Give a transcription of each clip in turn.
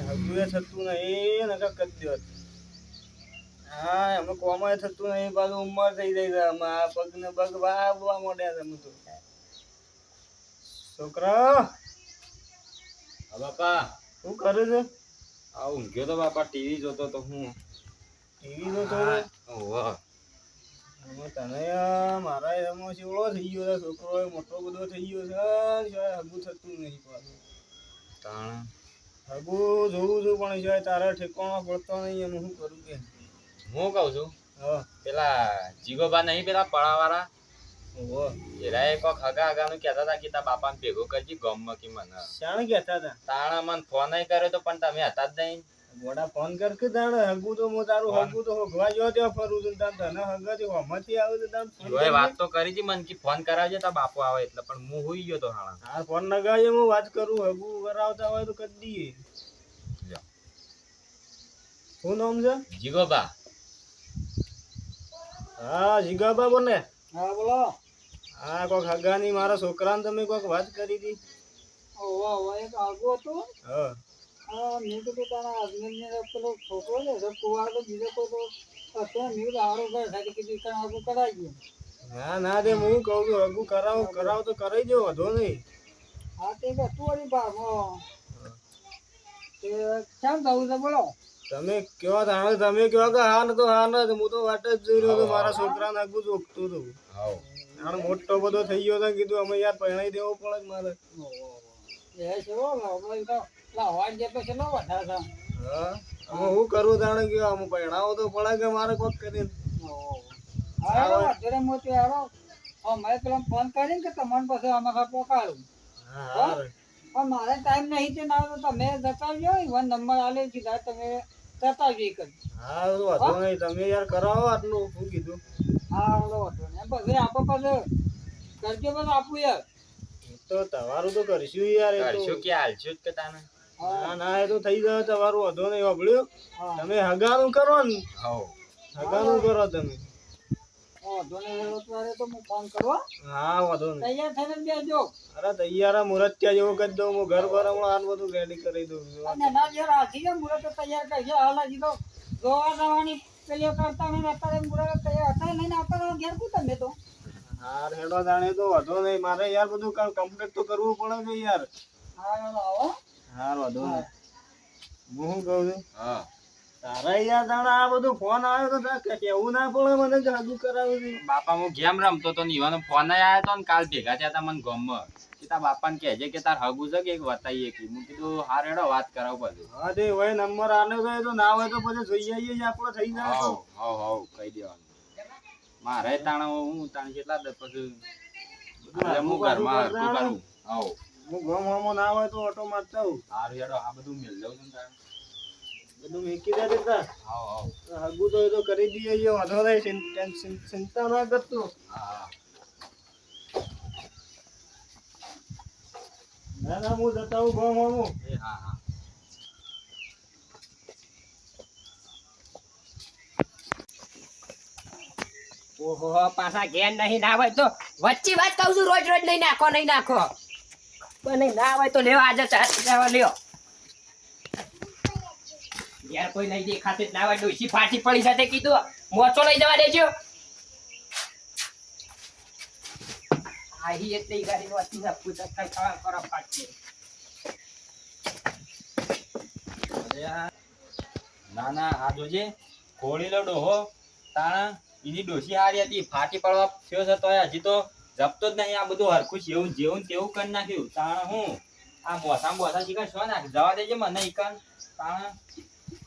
હગુએ થતું નહીં નકર કરી દ્યોત. હા એમાં કોમાય થતું નહીં પાછું ઉંમર થઈ જાય છે અમે આ પગ ને પગ વાગવા માંડ્યા છે તો. છોકરા હા બાપા. શું કરે છે? આ ઊંઘ્યો તો બાપા ટીવી જોતો તો હું. ટીવી જોતો ઓહ. તને મારા એમાં શિવડો થઈ ગયો છે છોકરો મોટો બધો થઈ ગયો છે હગું થતું નહીં પાછું. તાણ. હગું જોઉં છું પણ સિવાય તારા ઠેકાણો પડતો નહીં એનું શું કરું કે. હું કહું છું? હા. પેલા જીગોબા નહીં પેલા પડાવાળા ઓહો. એરા એક વખત હગા હગાનું કહેતા હતા કે તારા બાપાને ભેગો કરજી ગમમાં કે મને. શાણે કહેતા હતા? તાણા મને ફોન કર્યો તો પણ તમે હતા જ નહીં. ગોડા ફોન કર કે તાણ હગુ તો મો તારું હગુ તો હોગવા જો તે ફરું છું તાર તને હગાથી હોમાંથી આવે તો ફોન જોએ વાત તો કરી હતી મન કે ફોન કરાવજે તા બાપુ આવે એટલે. પણ હું હોઈ ગયો તો હાણા. હા ફોન લગાવજે હું વાત કરું હગુ કરાવતા હોય તો કરી દઈએ. શું નામ છે? જીગોબા. હા જીગોબા બોને હા બોલો. હા કોક હગાની મારા છોકરાને તમે કોક વાત કરી હતી ઓવા ઓવા એક આગો હતો? હા. આ મેં કીધું તારા હસબન્ડને પેલો છોકરો ને તો કુવાર બીજો કોઈ તો અત્યારે મેં કીધું આરો ઘર સાથે કીધું કાં આગું કરાવીએ ના ના તે હું કહું છું હગું કરાવો કરાવો તો કરાવી દો વધો નહીં. હા તે કે તું વળી ભાગમાં તે કેમ થવું છે બોલો. તમે કયો તાણે તમે કયો કે હા ને તો હા ન હું તો વાટ જ જોઈ રહ્યો મારા છોકરાને હગું જોખતું હતું જાણે મોટો બધો થઈ ગયો તો કીધું અમે યાર પહેણાઈ દેવો પડે મારે. એ છે હમણાં હું કરું તાણે કે આમ પરણાવો તો પડે કે મારે કોક કરીને. હા અત્યારે મોટી હારો. મેં પેલા ફોન કરીને કે તમને પછી આમાં હા પણ મારે ટાઈમ નહીં તે ના તમે તમે ગયો વન નંબર આલે કીધા તમે જતાવજો એક જ. હા વાંધો નહીં તમે યાર કરાવો આટલું શું કીધું? હા વાંધો ને પછી આપણે પાછું. કરજો પણ આપું યાર. તો તમારું તો કરશું યાર કરશું કે હાલશું જ કે તાને? ના ના એ તો થઈ ગયો તમારું વાંધો નહીં વાપર્યું. તમે હગારું કરો ને. હગારું કરો તમે. વાંધો નહીં તો ફોન કરવા હા. વાંધો નહીં. તૈયાર થઈને બેસજો અરે તૈયાર મુહૂર્ત ત્યાં જેવું કરી દઉં હું ઘર પર હમણાં આ બધું રેડી કરી દઉં. મુરત તૈયાર કરશે હાલ હજી તો જોવા જવાની પેલી કરતા નહીં અત્યારે મુરત તૈયાર અત્યારે ઘેર કું તમે તો? હા હેડો જાણે તો વાંધો નહીં મારે યાર બધું કામ કમ્પ્લીટ તો કરવું પડે છે યાર. હા આવો. હાર હું શું કહું છું? હા. તારા યાર જાણે આ બધું ફોન આવ્યો તો કે- કેવું ના પડે મને કે હજુ છે. બાપા હું ગેમ રમતો તો ઈવાનો ફોન આવ્યો તો ને કાલ ભેગા થયા તા મને ગમમાં કે તાર બાપાને કહેજે કે તાર હગું છે કે એક વતાઈએ કે? હું કીધું હાર વાત કરાવ બધું હા તે હોય નંબર આને તો તો ના હોય તો પછી જોઈ આવીએ જ આપણો થઈ જાય. કહી દેવાનું. મારે તાણ હું તાણ કેટલા દસ પછી હું ઘરમાં કરું. હું ગમ હમો ના હોય તો ઓટો મારતા જાઉં હારું યાર આ બધું મિલ જાઉં છું ને બધું મેકી દે દેતા આવ આવ હગું તો એ તો કરી દઈએ છે વાંધો નહીં ચિંતા ના કરતો. હા ના ના હું જતા હું ગમ હમો એ હા હા. ઓહો પાછા ઘેર નહીં ના હોય તો વચ્ચે વાત કહું છું રોજ રોજ નહીં નાખો નહીં નાખો. નહીં ના હોય તો લેવા આજે ચાર લ્યો. યાર, કોઈ નહીં દેખાતું જ ના હોય ડોસી ફાટી પડી સાથે કીધું. મોચો લઈ જવા દેજો. આહી એટલે ગાડી વસ્તી ના પૂછા કઈ ખાવા કરો, ફાટશે. ના ના આ જોજે ખોળીલો ડોહો, તાણા, એની ડોસી હારી હતી, ફાટી પડવા થયો છે તો હજી તો જપતો જ નહીં આ બધું હરખું જેવું જેવું તેવું કરી નાખ્યું. તાણ હું? આ મોસા મોસા શીખર શું નાખ? જવા દેજે મને ઈકન તાણ?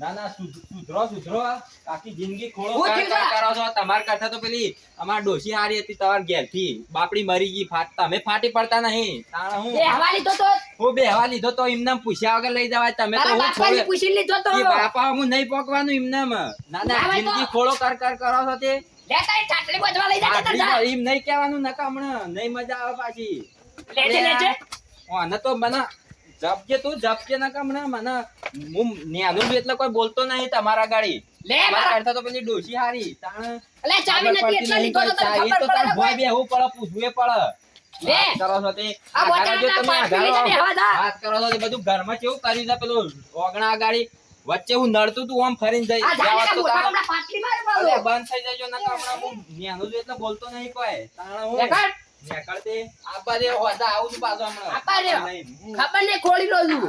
ના ના સુધરો સુધરો આખી જિંદગી ખોળો કર- છો તમાર કરતા તો પેલી અમાર ડોશી હારી હતી તમાર ઘેરથી. બાપડી મરી ગઈ ફાટતા તમે ફાટી પડતા નહીં. તાણ હું? બેહવા લીધો તો હું બેહવા લીધો તો એમને પૂછ્યા વગર લઈ જવાય. તમે તો હું છોડે- પૂછી લીધો તો. બાપા હું નહીં પોકવાનું એમને ના ના જિંદગી ખોળો કર કર કરો છો તે. લે તારી બોજવા લઈ એમ નહીં કહેવાનું નકા હમણાં નહીં મજા આવે પાછી. લેજે લેજે. આને તો મને જપજે તું જપજે નકા હમણાં મને હું નેનું એટલે કોઈ બોલતો નહીં તમારા ગાડી. લે મારા કરતા તો પેલી ડોશી હારી. તાણ અલે ચાવી નથી એટલે લીધો તો તને ચાવી ખબર તો પડે ભોય કોઈ. બેહવું પડે પૂછવું પડે. લે કરો છો તે. આ. બેહવા. વાત કરો છો તે બધું ઘરમાં કેવું કરી છે પેલું ઓગણા આગાડી વચ્ચે હું નડતું તું આમ ફરીને જઈ જવા. બંધ થઈ જજો નકર હમણાં હું નેનું એટલે બોલતો નહીં કોઈ. તાણે હું નેકળતે આપવા દે. હોતા આવું છું પાછો હમણાં. આપવા દે. ખબર નહીં ખોલી લો છું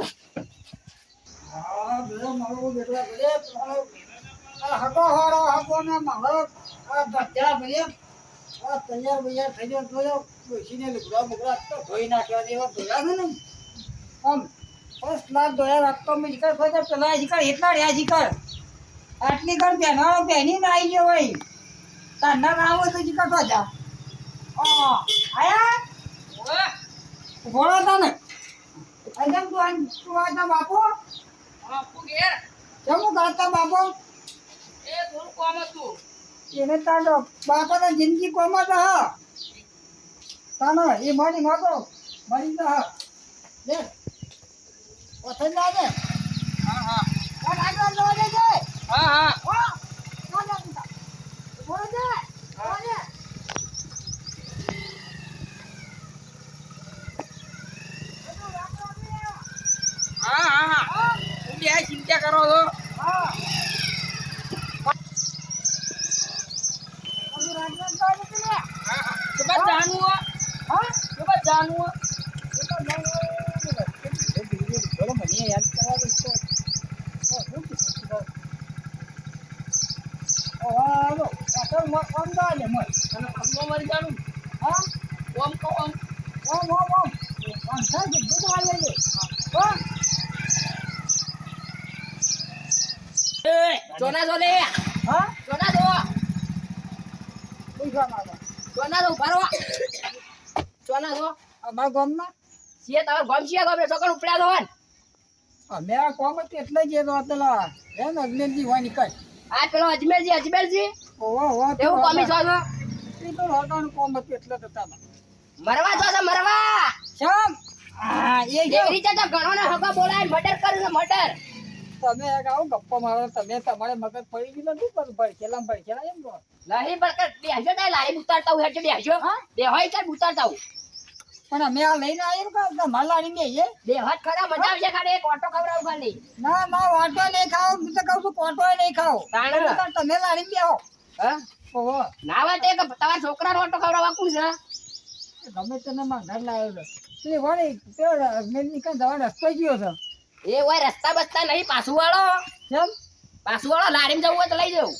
મારો બેટલા ભલે તમારો હકો હારો હકો ને મારો. આ ભાઈ તૈયાર બૈયાર થઈ ગયો તો બેસીને લુગડા બુગડા ધોઈ નાખ્યા દેવા ધોયા ને. આમ ફર્સ્ટ ક્લાસ દોયા રાખતો મેં જીકર ખોજે પેલા જીકર એટલા રહ્યા જીકર આટલી ઘર પહેનાવો પહેની ના આવી ગયો હોય. તાંડા ના હોય તો જીકર તો જા. આ આયા? ઘોડો તને. અજમ તું આ તું આ તા બાપુ. કેવું કરતા બાપુ. એને તાંડો બાપાને જિંદગી કોમ જ હા. તાનો, એ મારી નહોતો મરી તો હા. લે. પસંદ લાગે હા હા. કોણ આગળ દે છે હા હા. કોણ આગળ બોલો છે? છે? હા હા હા. તું બે ચિંતા કરો છો. હા. જોવા દે છે હો? હા. જાણવું હો? એ તો જાણો બોલો મને યાદ કરવા દે તો શું કીધું ઓ હાલો પાછળ મ કોણ લે મોય અને ખમો મરી જાણું હા ઓમ કો ઓમ ઓમ ઓમ ઓમ ઓમ છે કે દૂધ લે હા એ ચોના જો હા ચોના જો પૈસા માગો ચોના જો ઊભા રહો ચોના જો અમારા ગામમાં તાર તમાર ગમ સિયા રે ચોકડ ઉપડ્યા દો અમે આ કોમ એટલે જ પેલા હે ને અજમેરજી હોય નીકળ આ પેલો અજમેરજી અજમેરજી. ઓહો ઓહો એવું કોમી છો છો એ તો રોટાનું કોમ હતું એટલે તો તમે. મરવા જો છો મરવા. શ્યામ હા એ જો. રીતે તો ઘણો ને હગા બોલાય મર્ડર કર્યું છે મર્ડર તમે આવો ગપ્પો મારો તમે તમારે મગજ પડી ગયું નથી પણ ભડકેલા ભડકેલા એમ કહો. નહીં બરકત બેહજો ને લારી ઉતારતા હું હેઠે બેહજો. બે હોય ચાલ ઉતારતા હું પણ અમે આ લઈને આવીએ કે તમારે લાડી બે હાથ ખરા મજા આવશે ખાલી એક ઓટો ખવડાવું ખાલી. ના ના વાટો નહીં ખાવ હું તો કહું છું કોટો નહીં ખાઓ. તમે લાડી બેહો. હા? ઓહો. તો તમારા છોકરાનો ઓટો ખવડાવવા કોણ છે. ગમે તને માં ઘર લાવ્યો છે. તે વળી પેલો દવા રસ્તો ગયો છે. એ હોય રસ્તા બસ્તા નહીં પાછું વાળો. કેમ? પાછું વાળો લારીમાં જવું હોય તો લઈ જવું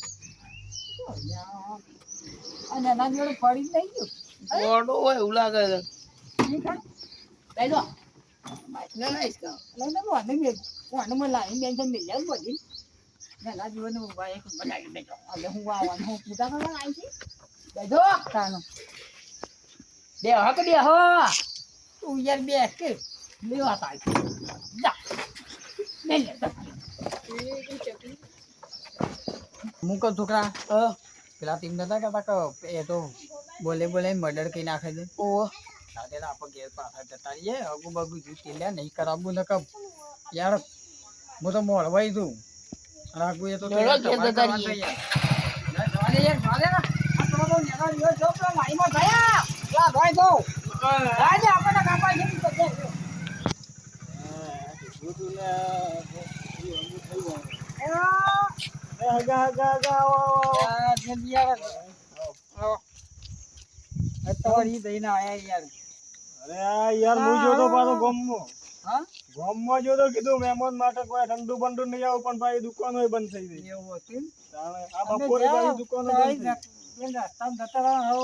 અને એના જોડે નહીં ગયું. ઓટો હોય એવું લાગે છે? લઈ જો બેન છે મિલ્યા જ બધી. નાના જીવન એક બનાવી દેજો. હવે હું આવવાનું હું પૂજા કરવા આવી છું. બેજો તાનો. બે હક બે હો તું યાર કે. લેવા. જા. લે, જા. છોકરા પેલા ટીમ નતા કરતા કે એ તો બોલે બોલે મર્ડર કરી નાખે છે ઓ સાથે આપણે ઘેર પાછા જતા રહીએ અગુ બગુ જૂતી લે નહીં કરાવવું ન કબ યાર હું તો મોડવાઈ છું અને એ તો તો તો આવો અત્યારે દઈને આયા યાર અરે યાર હું જોતો પાછો ગમો હા ગોમમાં જોતો કીધું મહેમાન માટે કોઈ ઠંડુ બંડુ નહીં આવું પણ ભાઈ દુકાનો બંધ થઈ ગઈ. એવું હતું આ બપોરે ભાઈ દુકાનો બંધ થઈ રસ્તામાં જતા રહ્યા, હો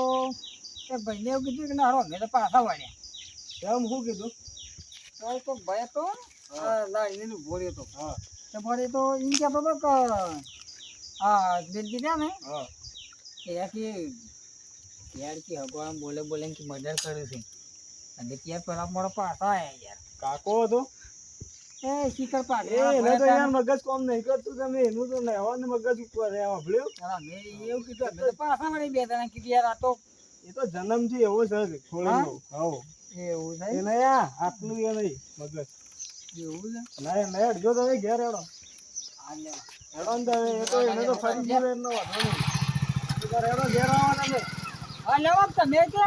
એ ભાઈને એવું કીધું કે ના હારો, અમે તો પાછા વાળ્યા. એમ શું કીધું? તો તો ભાઈ તો લાઈને ઊભો તો. હા. તો તો એમ કહેતો હતો કે આ બેનજી રહ્યા ને? હા. એ કે યાર કે ભગવાન બોલે બોલે કે મર્ડર કર્યું છે. અને ત્યાં પેલા મારો પાછા આવ્યા યાર. કાકો હતો? એ શિખર એ એને તો યાર મગજ કોમ નહીં કરતું તમે એનું તો લેવાનું મગજ ઉપર હે સાંભળ્યું મેં એવું કીધું અમે તો પાછા વળી બે જણા કીધું યાર આ તો એ તો જન્મથી એવો છે ખોળેલો હાવ એવું છે? એને યા આટલું એ નહીં મગજ. એવું છે? ના એ નહીં તમે ઘેર હેડો. હેડો ને તમે એ તો એને તો ફરી વાંધો નહીં. હેડો ઘેર આવવાના ને હા લેવા તમે કે?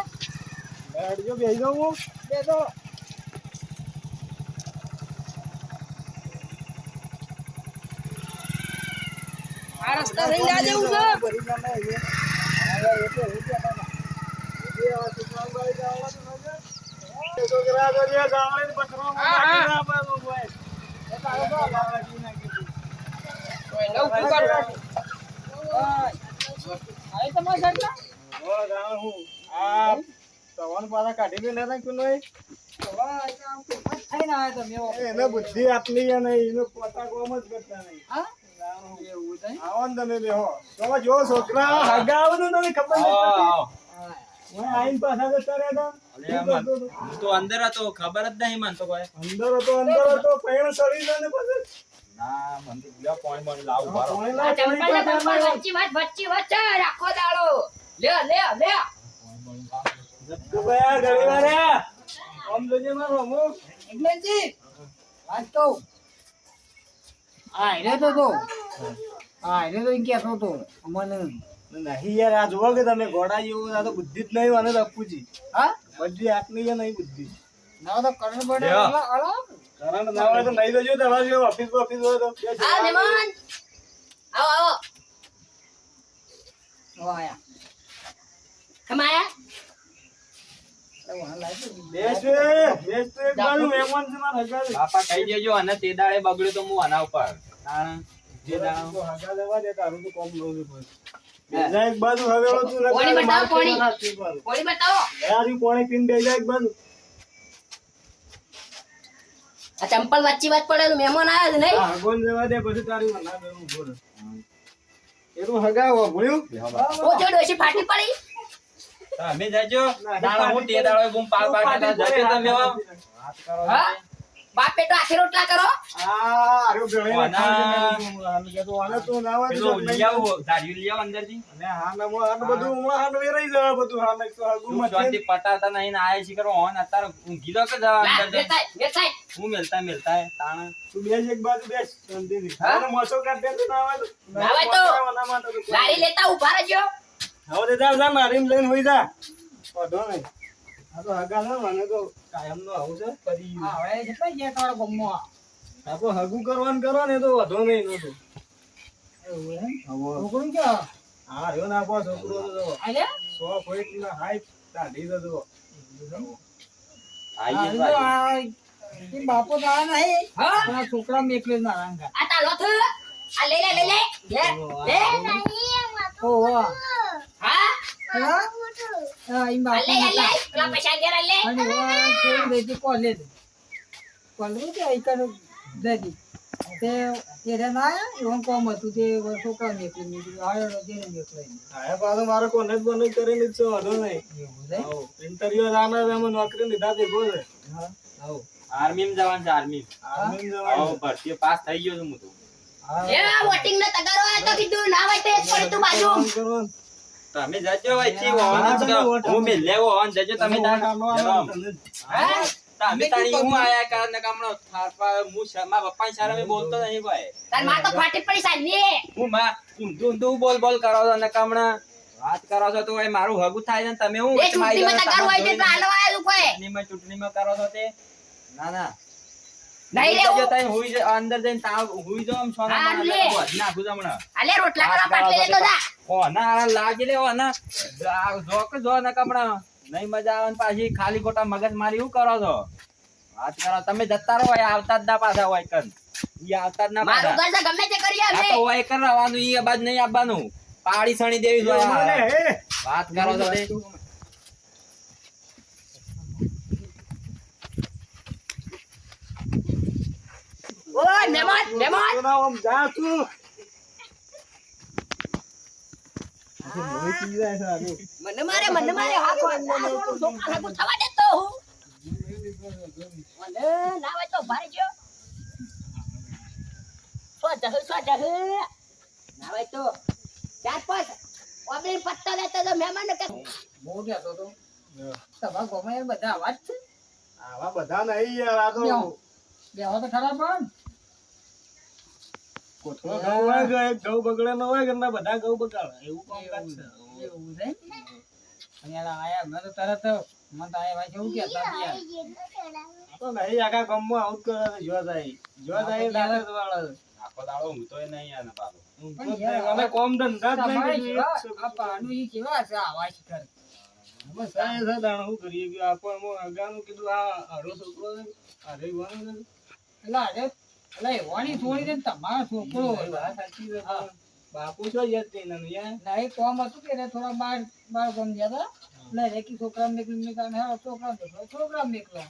હેડજો બેસી જાઉં હું. બેસો આ રસ્તા થઈ લા જેવું છે ભરી જાને અહીંયા. હા, એટલે હું કહેતા હતા. એ આ સુખરામભાઈ જાવડા તો નજર. એ છોકરા તો જે ગામડે પથરામાં હા, હા. નાખી ના આપવાનું કોઈ. એ તારો તો લાવાજી નાખી દીધું. નવું ફૂકર. હવે તમારે સરકાર? હો, જાણ હું. આ સવાન પાછા કાઢી લેતા કે નહીં? બુદ્ધિ આપલી નહીં એને પોતા કોમ જ કરતા નહીં. હા? જાણ હું. એવું છે? આવો ને તમે બેહો તો જો છોકરા હગાવનું તમને ખબર નહીં. હા. આઈને પાછા જતા રહ્યા અલે હતા. આમાં શું કરતો હતો? હું તો અંદર હતો ખબર જ નહીં મને તો કોઈ અંદર હતો અંદર હતો પૈણ સડી જાય ને પછી ના મને તો ભૂલ્યા પોઈન્ટ બોઈન્ટ લાવું પોઈણ આ લાવ, ચંપલ પોઈણ ને પાછા બંપલ લાવ. વચ્ચી વાત વચ્ચી છે આખો દાડો લે લે લે તો આ ઘડી વાર. આમ જોજે મારો હું. એટલે જી, વાત કહું. આ હેરે તો તો. આ હેરે તો કહેતો તો. અમને. નહીં યાર આ જુઓ કે તમે ઘોડા જેવું આ તો બુદ્ધિ જ નહીં અને અપુજી હા? બધી આટલી છે નહીં બુદ્ધિ. ના તો ના હોય નહીં ઓફિસ ઓફિસ હોય આવો આવો આયા. બાપા. દેજો અને તે દાડે બગડ્યું તો હું આના ઉપર. તાણ જે દાડો તો લેવા દે તારું તો કોમ લોવું પડે. એક બાજુ હવે ઓછું ને પોણી બતાવો, માર પોણી. પીવાના છે એક બાજુ. કોણી બતાવો એ હારી પોણી બેજા એક બાજુ. આ ચંપલ વચ્ચી વાત પડે મહેમાન આવ્યા છે નહીં જવા દે પછી તારી માં કરું બોલ. એનું હગાવો ભૂલ્યું? ઓછો ડોશી ફાટી પડી તમે જજો ના, દાડો હું તે દાડો બૂમ પાડ પાડ કરતા જજો તમે વાત કરો હા? બાપ બેટો આખી રોટલા કરો આ હારું ગળે ને વાના. આને તો ના પેલું આવો આવો અંદરથી અને મો- બધું વેરાઈ જાય બધું મથે. પટાતા નહીં ને આયા છી કરો હોન અત્યારે ઊંઘી દો કે જવા અંદર હું મેલતા મેલતા હે, તાણ તું બેસ એક બાજુ બેસ શાંતિથી. હા? મોસો કાઢ દે તો ના તો. ના તો. ગાડી લેતા ઊભા રહેજો હવે દેતા જા, જા, મારીને લઈને હોઈ જા. વાંધો નહીં. આ તો હગા છે, મને તો કાયમનો આવું છે. પડી ગયું. હવે કેટલા ગયા તમારા ગામમાં? આ તો હગું કરવાનું કરો ને તો વાંધો નહીં નહોતું. એવું એમ? છોકરું? હા રહ્યો ના છોકરો તો હાઈટ કાઢી બાપો તારા નહીં. હા છોકરા મેકલે ના રાંગા. આ તાલો થુ આ લે લે લે લે લે લે ઓહો. હા આ આ આ હતી કોલેજ. કોલેજ કે તે ના એવું કોમ હતું તે મેકલે. પાછો મારો કોનેજ બોનેજ કરીને જ છે, નહીં. ઇન્ટરવ્યુ આના છે, એમાં નોકરી લીધા ભેગો છે. હા. હઉ. આર્મીમાં જવાનું છે આર્મી આર્મીમાં જવાનું આવો ભરતી પાસ થઈ ગયો છું હું તો એ વોટિંગ ના તગારો આયો તો કીધું ના હોય તો બાજુ. તમે જજો જજો હું? આયા ને કામણો થારપા હું પપ્પાની સામે બોલતો નહીં કોઈ. તારમાં તો ફાટી પડી સાંજે હું માં ઊંધું ઊંધું બોલ બોલ કરો છો ને કામણા વાત કરો છો તો એ મારું હગું થાય છે ને તમે હું હોય તે કોઈ. ચૂંટણીમાં ચૂંટણીમાં કરો છો તે? ના ના. નહીં લેવું. હુઈ જ- અંદર જઈને તાવ હુઈ આમ સોના માં રોટલા પાટલે જા. લે જો જો ને કમણા મજા આવે ને પાછી ખાલી ખોટા મગજ મારી શું કરો છો? વાત કરો તમે જતા રહો એ આવતા જ ના પાછા હોય કન ઈ આવતા જ ના મારું પાછા. ઘર છે ગમે તે કરીએ આ તો હોય કર ઈ અબાજ નહીં આવવાનું પાડી સણી દેવી જોઈએ અમારે, વાત કરો છો ઓય મહેમાન મહેમાન તો આમ જા તું. મને મારે મને તો તો ચાર પાંચ ઓબલી પત્તા લેતા તો મહેમાન કે બહુ. તમારા ગામમાં એ બધા વાત છે? આવા બધા નહીં યાર આ તો બેહો. તો ખરા પણ. કોથળો ઘઉં હોય કે ઘઉં બગડે ન હોય ઘરના બધા ઘઉં બગાડે એવું કામકાજ છે એવું છે? અહીંયા આયા મેં તો તરત મને તો આ વાત એવું કહેતા હતા યાર. તો નહીં આખા ગામમાં આવું કરે જો જાય જો જાય દાદા જ વાળા આખો દાડો ઊંઘતોય નહીં યાર પાછો. ઊંઘતો જ નહીં. અમે કોમ ધંધા જ નહીં તમારે કરીએ. જેવા કેવા છે આવા શિખર? અમે સાયન્સ દાણા શું કરીએ કે આપણને કીધું આ હારો છોકરો છે, હારે યુવાનો છે. એટલે એવાની છોડી દે ને તમારો છોકરો બાપુ છો યાદ તે ના એ કોમ હતું કે થોડા બાર બાર કોમ ગયા હતા. એટલે રેકી છોકરા મેકલી નીકળ્યા ને હા છોકરા મેકલો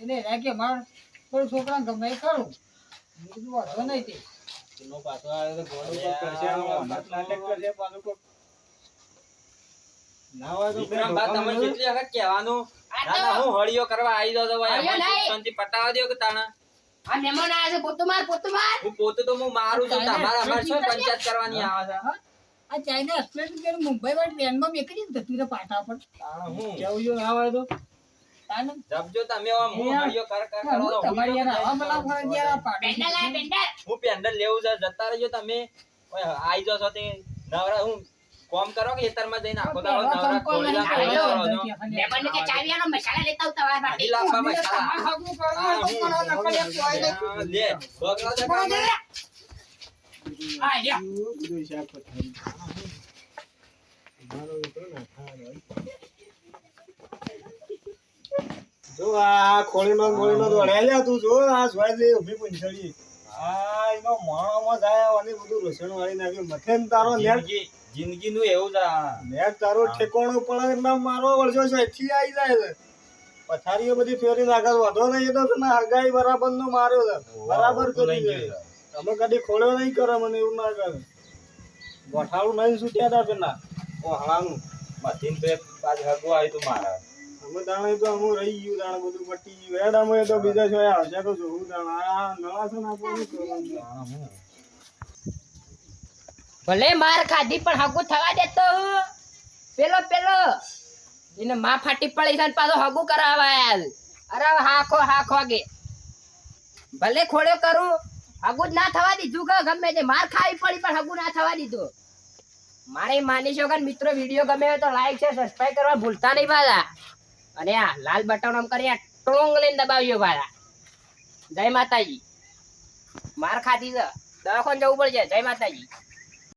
એટલે રેકે માર કોઈ છોકરા ગમે એ ખરું. મેં વાંધો નહીં તે. પાછો આવે તો ઘોડો કોક કરશે, આમાં નાટક કરશે, પાછું કોક. ના હોય તો બે વિક્રમ બા તમે ઢોકાનું જેટલી વખત કહેવાનું આ ના, ના, તો હું હળીઓ કરવા આવી જાઉં તો પટાવા દો કે તાણા? આ મહેમાન આયા છે પોતું માર પોતું માર. હું પોતે તો હું મારું છું તાણે અમાર શું પંચાયત કરવાની આવે છે? આ ચાઇના એક્સપ્રેસ કે મુંબઈ વાળી ટ્રેનમાં મેકલી ને જતું રે પાટા પર હું? કેવું જો ના તો. તાને તમે આમ હું. કર કર કરો તમારી યાર આવા બધા ફરજ યાર પેન્ડલ આયા પેન્ડલ હું પેન્ડલ લેવું છે જતા રહેજો તમે. ઓય આઈ જાઓ છો તે. નવરા હું કોમ કરો કે ખેતરમાં જઈને આખો દાડો નવરા. છો. મહેમાન કે ચાવી મસાલા લેતા માટે મસાલા. તો એક કોઈ નહીં. લે કામ. શાક પથારી. મારો દીકરો ના ખાવાનો જો આ ખોળીનો ને તો દોડ્યા લ્યા તું જો આ જોઈ લે ઊભી પૂંછડી આ એનો મોણામાં જાય અને બધું રસણ વાળી નાખ્યું મથે તારો નેટ જિંદગી જિંદગીનું એવું છે મેં તારો ઠેકોણું પણ ના મારો વળજો છે એથી આવી જાય છે. પથારીઓ બધી ફેરી નાખે વધો નહીં એ તો તને હગાઈ બરાબર નો માર્યો છે. બરાબર કરી દે. તમે કદી ખોળ્યો નહીં કરે મને એવું ના કરે. ગોઠાળું નહીં છૂટ્યા હતા પેલા ઓહળાનું મથીન તો એક બાજુ હગો આવ્યું તું મારા. અમે દાણે તો હું રહી ગયું દાણે બધું પટી ગયું. અમે તો બીજા છો આવશે તો જોવું દાણા. નવા છે ને આપણને. ભલે માર ખાધી, પણ હગું થવા દેતો પેલો પેલો. એને માં ફાટી પડી છે પાછો હગું કરાવાય. અરે હાખો હાખો વાગે ભલે ખોડ્યો કરું, હગું જ ના થવા દીધું કે ગમે તે. માર ખાવી પડી, પણ હગું ના થવા દીધું. મારે માની છો કે મિત્રો, વીડિયો ગમે તો લાઈક છે સબસ્ક્રાઈબ કરવા ભૂલતા નહીં પાછા. અને આ લાલ બટન આમ કરી ટોંગ લઈને દબાવ્યો પાછા. જય માતાજી. માર ખાધી છે. દવાખાને જવું પડશે. જય માતાજી.